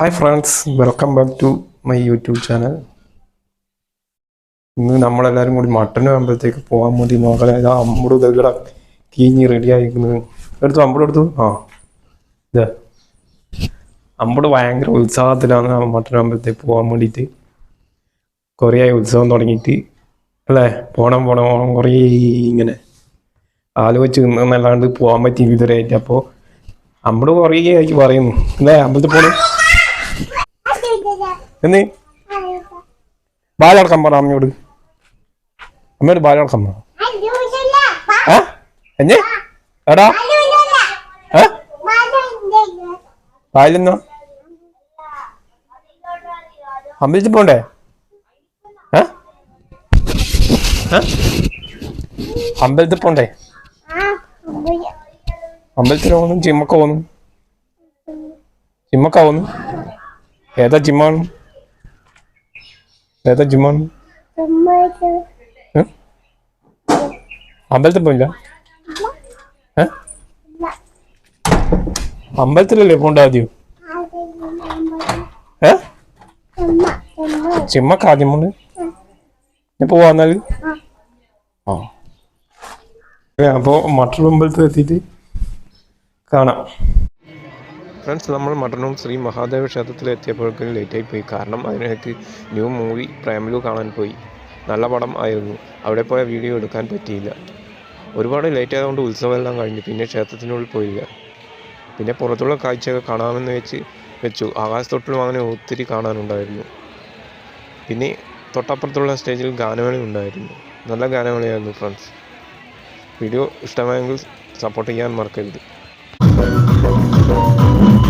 Hi friends welcome back to my YouTube channel ഇന്ന് നമ്മളെല്ലാവരും കൂടി മട്ടൻ അമ്പലത്തേക്ക് പോകാൻ മതി മകളെ ഇതാ അമ്പട് ഇതകട തീഞ്ഞ് റെഡി ആയിരിക്കുന്നത്. എടുത്തു അമ്പട് എടുത്തു? ആ. ഇതാ. അമ്പട് ഭയങ്കര ഉത്സാഹത്തിലാണ് മട്ടൻ അമ്പലത്തേക്ക് പോകാൻ വേണ്ടിയിട്ട്. കുറേ ഉത്സവം തുടങ്ങിയിട്ട്. അല്ലേ? പോണം പോണം പോണം കുറേ ഇങ്ങനെ ആലോചിച്ച് നിന്നല്ലാണ്ട് പോകാൻ പറ്റിയില്ല ഇതുവരെയായിട്ട്. അപ്പോൾ അമ്പട് കുറേ ആയി പറയുന്നു. അല്ലേ അമ്പലത്തിൽ പോകണം എന്നീ? ബാലടക്കം പറ അമ്മയോട്. അമ്മയോട് ബാലടക്കം പറ. എഞ്ഞേ എടാ. ഏ? അമ്പലത്തിൽ പോണ്ടേ? അമ്പലത്തിൽ പോണ്ടേ? അമ്പലത്തിൽ പോകുന്നു ചിമ്മക്ക പോകുന്നു ചിമ്മക്ക പോകുന്നു ഏതാ ജിമ്മാണ് ഏതാ ഏ? അമ്പലത്തിൽ പോയില്ല? അമ്പലത്തിലല്ലേ പോണ്ട ആദ്യം? ഏ? ജിമ്മൊക്കെ ആദ്യം പോണ്ട് ഞാൻ പോവാന്നാൽ ആ. ഏ, അപ്പോ മറ്റൊരു അമ്പലത്തിൽ എത്തിയിട്ട് കാണാം. ഫ്രണ്ട്സ് നമ്മൾ മട്ടന്നൂർ ശ്രീ മഹാദേവ ക്ഷേത്രത്തിൽ എത്തിയപ്പോഴേക്കും ലേറ്റായി പോയി കാരണം അതിനകത്ത് ന്യൂ മൂവി പ്രേമലു കാണാൻ പോയി. നല്ല പടം ആയിരുന്നു. അവിടെ പോയ വീഡിയോ എടുക്കാൻ പറ്റിയില്ല. ഒരുപാട് ലേറ്റ് ആയതുകൊണ്ട് ഉത്സവമെല്ലാം കഴിഞ്ഞു പിന്നെ ക്ഷേത്രത്തിനുള്ളിൽ പോയില്ല. പിന്നെ പുറത്തുള്ള കാഴ്ചയൊക്കെ കാണാമെന്ന് വെച്ച് വെച്ചു. ആകാശത്തൊട്ടിലും അങ്ങനെ ഒത്തിരി കാണാനുണ്ടായിരുന്നു. പിന്നെ തൊട്ടപ്പുറത്തുള്ള സ്റ്റേജിൽ ഗാനമേള ഉണ്ടായിരുന്നു. നല്ല ഗാനമേളയായിരുന്നു ഫ്രണ്ട്സ് വീഡിയോ ഇഷ്ടമായെങ്കിൽ സപ്പോർട്ട് ചെയ്യാൻ മറക്കരുത്.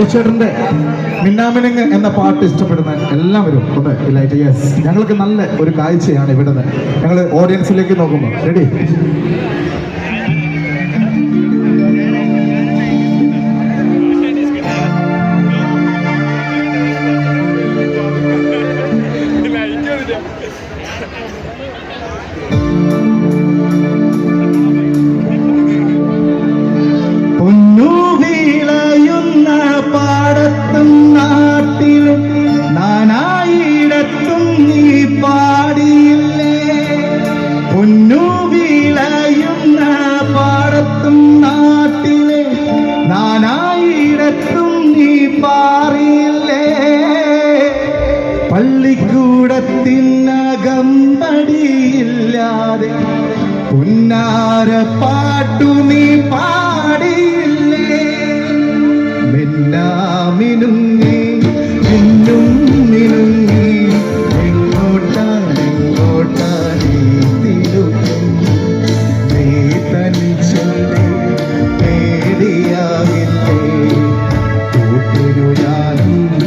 മടിച്ചേട്ടന്റെ മിന്നാമിനുങ്ങ് എന്ന പാട്ട് ഇഷ്ടപ്പെടുന്ന എല്ലാവരും ഒന്ന് ലൈറ്റ് യെസ് ഞങ്ങൾക്ക് നല്ല ഒരു കാഴ്ചയാണ് ഇവിടുന്ന്. ഞങ്ങൾ ഓഡിയൻസിലേക്ക് നോക്കുമ്പോൾ റെഡി നീ പാറിയില്ലേ പള്ളിക്കൂടത്തിനകമ്പടിയില്ലാതെ പുന്നാര പാട്ടു നീ പാടിയില്ലേ? മിന്നാമിനും Goyali